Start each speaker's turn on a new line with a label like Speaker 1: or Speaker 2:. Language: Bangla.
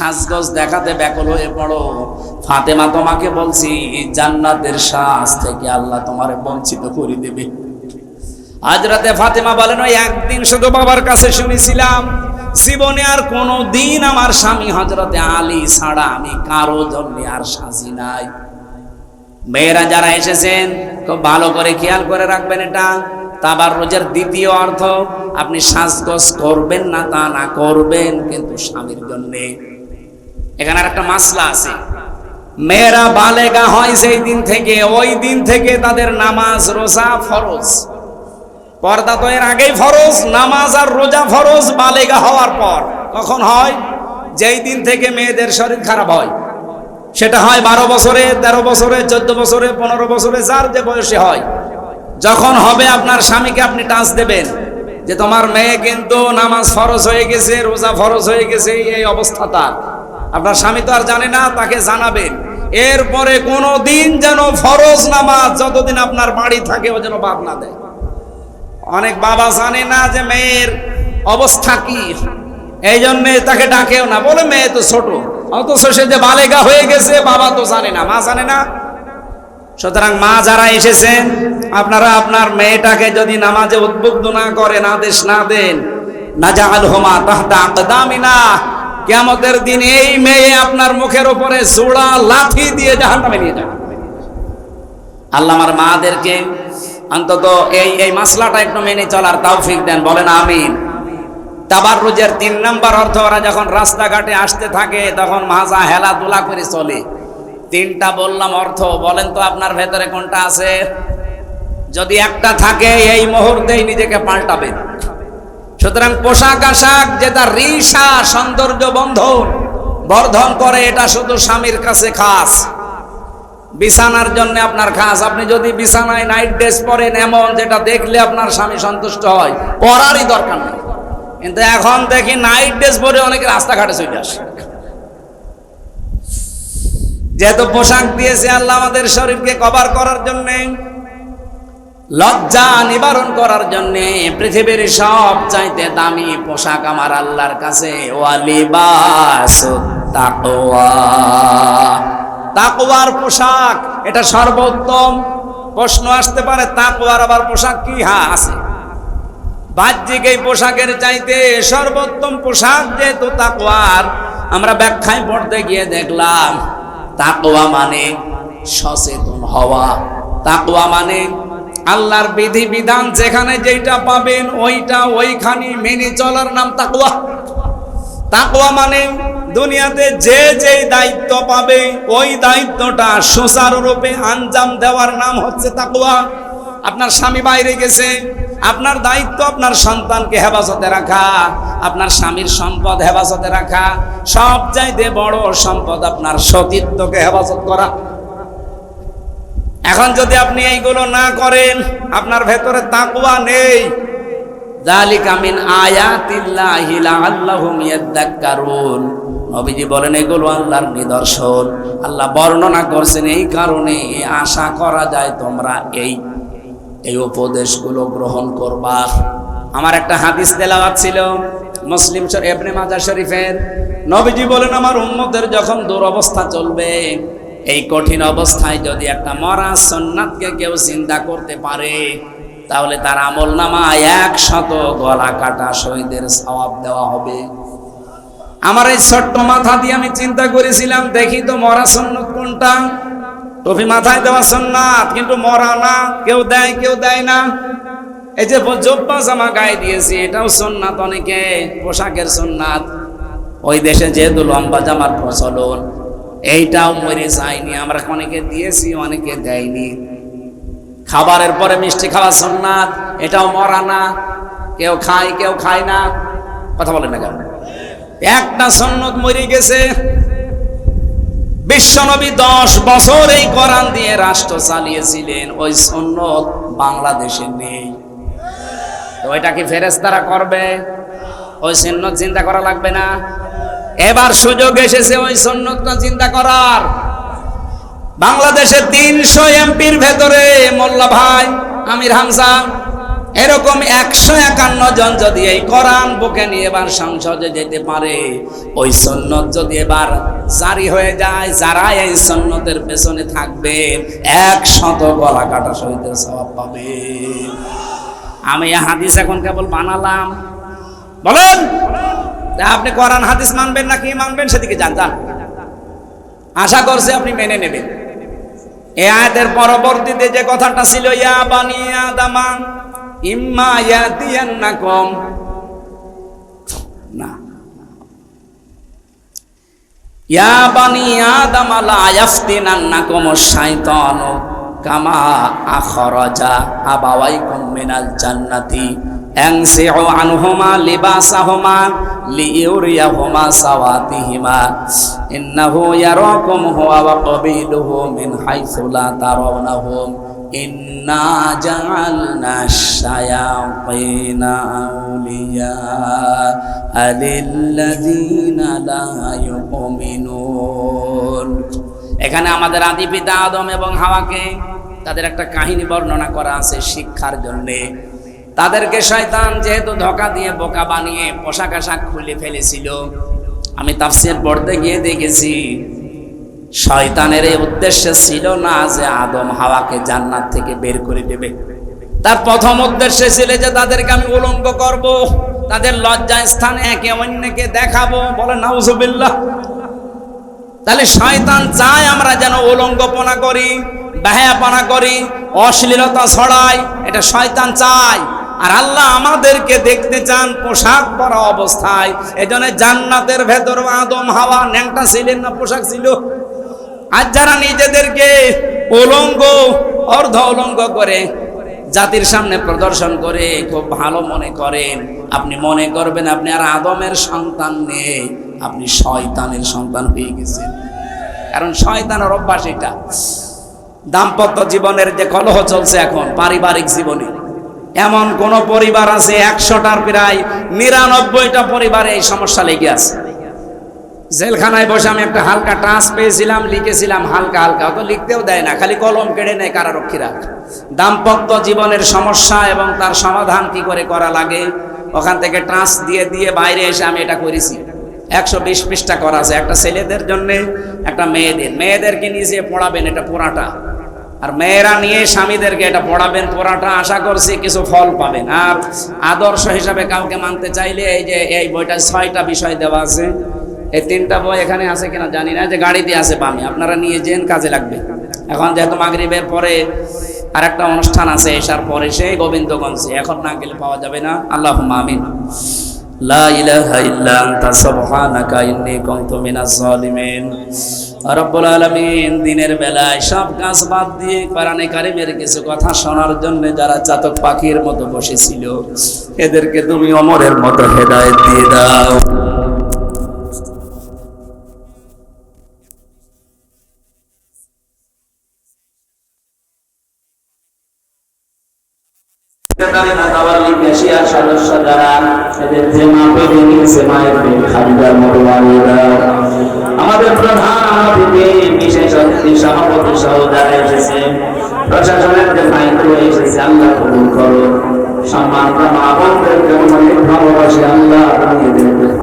Speaker 1: সাজগোজ দেখাতে ব্যাকুল হয়ে পড়ো। ফাতেমা তোমাকে বলছি, জান্নাতের শ্বাস থেকে আল্লাহ তোমারে বঞ্চিত করে দেবে। আজ রাতে ফাতেমা বলেন, ওই একদিন শুধু বাবার কাছে শুনেছিলাম, জীবনে আর কোনো দিন আমার স্বামী হজরতে আলী ছাড়া আমি কারও জন্য আর সাজি নাই। মেয়েরা যারা এসেছেন, খুব ভালো করে খেয়াল করে রাখবেন এটা। তাবার রোজের দ্বিতীয় অর্থ, আপনি সাজগোজ করবেন না তা না করবেন কিন্তু স্বামীর জন্যে। এখানে আর একটা মাসলা আছে। মেয়েরা বালেগা হয় সেই দিন থেকে, ওই দিন থেকে তাদের নামাজ রোজা ফরজ। পর্দা তো এর আগেই ফরজ, নামাজ আর রোজা ফরজ, বালেগা হওয়ার পর। কখন হয়? যেই দিন থেকে মেয়েদের শরীর খারাপ হয়। সেটা হয় বারো বছরে, তেরো বছরে, চোদ্দ বছরে, পনেরো বছরে, যার যে বয়সে হয়। যখন হবে আপনার স্বামীকে আপনি টাচ দেবেন যে তোমার মেয়ে কিন্তু নামাজ ফরজ হয়ে গেছে, রোজা ফরজ হয়ে গেছে, এই অবস্থা তার। আপনার স্বামী তো আর জানে না, তাকে জানাবেন এরপরে কোনো দিন যেন ফরজ নামাজ, যতদিন আপনার বাড়ি থাকে, ও যেন বাদ না দেয়। অনেক বাবা জানে না যে মেয়ের অবস্থা কি। এই জন্যে তাকে ডাকেও না। বলে, মেয়ে তো ছোট। অথচ সে যে বালেগা হয়ে গেছে, বাবা তো জানে না, মা জানে না। সুতরাং মা যারা এসেছেন, আপনারা আপনার মেয়েটাকে যদি নামাজে উদ্বুদ্ধ না করেন, আদেশ না দেন না যা জাহাল হোমা তাহতা আকদামিনা। কেমতের দিন এই মেয়ে আপনার মুখের উপরে জোড়া লাথি দিয়ে জাহান নামে নিয়ে যাবে। আল্লাহ আমার মাদেরকে অন্তত এই এই মাসলাটা একটু মেনে চলার তৌফিক দেন, বলেন আমিন। তাবার রোজের তিন নম্বর অর্থ, ওরা যখন রাস্তাঘাটে আসতে থাকে, তখন মাজা হেলাধুলা করে চলে। তিনটা বললাম অর্থ, বলেন তো আপনার ভেতরে কোনটা আছে? যদি একটা থাকে, এই মুহূর্তেই নিজেকে পাল্টাবেন। সুতরাং পোশাক আশাক, যেটা রিসা, সৌন্দর্য বন্ধন, বর্ধন করে, এটা শুধু স্বামীর কাছে খাস। বিছানার জন্য আপনার খাস। আপনি যদি বিছানায় নাইট ড্রেস পরেন এমন, যেটা দেখলে আপনার স্বামী সন্তুষ্ট হয়, পরারই দরকার নেই। কিন্তু এখন দেখি নাইট ড্রেস পরে অনেকে রাস্তাঘাটে চলে আসে। যেহেতু পোশাক দিয়েছে আল্লাহ আমাদের শরীরকে কভার করার জন্য লজ্জা নিবারণ করার জন্য পৃথিবীর সব চাইতে দামি পোশাক আমার আল্লাহর কাছে। তাকওয়ার পোশাক, এটা সর্বোত্তম। প্রশ্ন আসতে পারে, তাকওয়ার আবার পোশাক কি? হা আছে। বাহ্যিক এই পোশাকের চাইতে সর্বোত্তম পোশাক যেহেতু তাকওয়ার, আমরা ব্যাখ্যায় পড়তে গিয়ে দেখলাম, তাকওয়া মানে সচেতন হওয়া। তাকওয়া মানে আল্লাহর বিধি বিধান যেখানে যেটা পাবেন ওইটা ওইখানে মেনে চলার নাম তাকুয়া তাকওয়া মানে দুনিয়াতে যে যেই দায়িত্ব পাবে ওই দায়িত্বটা সুচারুরূপে আঞ্জাম দেওয়ার নাম হচ্ছে তাকুয়া আপনার স্বামী বাইরে গেছে, আপনার দায়িত্ব আপনার সন্তানকে হেফাজতে রাখা, আপনার স্বামীর সম্পদ হেফাজতে রাখা সব চাইতে বড় সম্পদ আপনার সতীত্বকে হেফাজত করা। এখন যদি আপনি এইগুলো না করেন, আপনার ভেতরে তাকুয়া নেই। জালিকা মিন আয়াতিল্লাহি লাআল্লাহুম ইয়াদ্দাক্কারুন। নবীজি বলেন, এগুলো আল্লাহর নিদর্শন। আল্লাহ বর্ণনা করছেন এই কারণে আশা করা যায় তোমরা এই এই উপদেশগুলো গ্রহণ করবা। আমার একটা হাদিস তেলাওয়াত ছিল, মুসলিম শরীফ, ইবনে মাজাহ শরীফের। নবীজি বলেন, আমার উম্মতের যখন দুরবস্থা চলবে এই কঠিন অবস্থায় যদি একটা মরা সন্ন্যাতকে কেউ চিন্তা করতে পারে, তাহলে তার আমল নামা একশত গলা কাটা শহীদের সওয়াব দেওয়া হবে। আমার এই ছোট্ট মাথা দিয়ে আমি চিন্তা করেছিলাম, দেখি তো মরা সন্ন্যত কোনটা? টুপি মাথায় দেওয়া সন্ন্যাত কিন্তু মরা না, কেউ দেয় কেউ দেয় না। এই যে জব্বা জামা গায়ে দিয়েছি, এটাও সন্ন্যাত অনেকে, পোশাকের সন্ন্যাত ওই দেশে যেহেতু লম্বা জামার প্রচলন এইটাও মরে যায়নি, আমরা অনেকে দিয়েছি, অনেকে দেয়নি। খাবারের পরে মিষ্টি খাওয়া সন্ন্যাত এটাও মরা না। কেউ খায় কেউ খায় না। কথা বলেন না কেন? একটা সন্ন্যত মরে গেছে। বিশ্বনবী দশ বছর এই কোরআন দিয়ে রাষ্ট্র চালিয়েছিলেন, ওই সন্ন্যত বাংলাদেশে নেই। তো ওইটা কি ফেরেস্তারা করবে? ওই সন্ন্যত চিন্তা করা লাগবে না? এবার সুযোগ এসেছে ওই সন্ন্যতটা চিন্তা করার। বাংলাদেশে তিনশো এমপির ভেতরে মোল্লা ভাই, আমির হামজা, এরকম একশো একান্ন জন যদি এই কোরআন বুকে নিয়ে এবার সংসদে যেতে পারে, ওই সন্ন্যত যদি এবার জারি হয়ে যায় যারা এই সন্ন্যতের পেছনে থাকবে, একশত গলা কাটা সহিত স্বভাব পাবে। আমি হাদিস এখন কেবল বানালাম। বলেন! আপনি কোরআন, হাদিস মানবেন না কি মানবেন সেদিকে যান যান। আশা করছে আপনি মেনে নেবেন। এ আয়াতের পরবর্তীতে যে কথাটা ছিল, ইয়া বানি আদামা ইম্মা ইয়াতিয়ান্নাকুম। না। ইয়া বানি আদম লা ইয়াফতিনান্নাকুম আশ-শাইতানু কামা আখরাজা আবাওয়াইকুম মিনাল জান্নাতি। আনসিউ আনহুমা লিবাসাহুমা লিইউরিয়াহুমা সাওয়াতিহিমা ইন্নাহু ইয়ারাকুম হুয়া ওয়া ক্বাবিলুহু মিন হাইসু লা তারাওনাহুম ইন্না জাআলনা আশ-শায়াতিনা আউলিয়া লিল্লাযীনা লা এখানে আমাদের আদি পিতা আদম এবং হাওয়াকে তাদের একটা কাহিনী বর্ণনা করা আছে শিক্ষার জন্যে। তাদেরকে শয়তান যেহেতু ধোকা দিয়ে বোকা বানিয়ে পোশাক আশাক খুলে ফেলেছিল, আমি তাফসির পড়তে গিয়ে দেখেছি, শয়তানের এই উদ্দেশ্য ছিল না যে আদম হাওয়াকে জান্নাত থেকে বের করে দেবে। তার প্রথম উদ্দেশ্য ছিল যে তাদেরকে আমি উলঙ্গ করব, তাদের লজ্জা স্থানে একে অন্যকে দেখাবো, বলে নাউজুবিল্লাহ। তাহলে শয়তান চায় আমরা যেন উলঙ্গপনা করি, বাহায়াপনা করি, অশ্লীলতা ছড়াই, এটা শয়তান চায়। আর আল্লাহ আমাদেরকে দেখতে চান পোশাক পরা অবস্থায়। এই জন্য জান্নাতের ভেতর আদম হাওয়া, ন্যাংটা ছিলেন না, পোশাক ছিল। আর যারা নিজেদেরকে উলঙ্গ, অর্ধ উলঙ্গ করে জাতির সামনে প্রদর্শন করে, খুব ভালো মনে করেন। আপনি মনে করবেন আপনি আর আদমের সন্তান নেই, আপনি শয়তানের সন্তান হয়ে গেছেন। কারণ শয়তানের অভ্যাস এটা। দাম্পত্য জীবনের যে কলহ চলছে এখন, পারিবারিক জীবনে। এমন কোন পরিবার আছে একশোটার প্রায় নিরানব্বইটা পরিবারে এই সমস্যা লেগে আছে। জেলখানায় বসে আমি একটা হালকা টাচ পেয়েছিলাম, লিখেছিলাম হালকা হালকা, অত লিখতেও দেয় না, খালি কলম কেড়ে নেয় কারারক্ষীরা। দাম্পত্য জীবনের সমস্যা এবং তার সমাধান কি করে করা লাগে, ওখান থেকে টাচ দিয়ে দিয়ে বাইরে এসে আমি এটা করেছি। একশো বিশ পৃষ্ঠা করা আছে, একটা ছেলেদের জন্যে, একটা মেয়েদের। মেয়েদেরকে নিজে পড়াবেন, এটা পোড়াটা। আর মেয়েরা নিয়ে স্বামীদেরকে এটা পড়াবেন, পড়াটা আশা করছি কিছু ফল পাবেন। আর আদর্শ হিসাবে কাউকে মানতে চাইলে এই যে, এই বইটা ছয়টা বিষয় দেওয়া আছে। এই তিনটা বই এখানে আছে কিনা জানি না যে গাড়িতে আছে পামি আপনারা নিয়ে যেন কাজে লাগবে। এখন যেহেতু মাগরিবের পরে আর একটা অনুষ্ঠান আছে, এসার পরে সেই গোবিন্দগঞ্জে, এখন না গেলে পাওয়া যাবে না। আল্লাহ আমিন। লা দিনের বেলায় সব কাজ বাদ দিয়ে কোরআনে কারিমের কিছু কথা শোনার জন্য যারা চাতক পাখির মতো বসেছিল, এদেরকে তুমি অমরের মতো হেদায়েত দিয়ে দাও। গিয়েছে মায়ের খালিদার মতো আমাদের প্রধান সভাপতি সহ এসেছে, প্রশাসনের যে দায়িত্ব এসেছে, আল্লাহ কবুল করো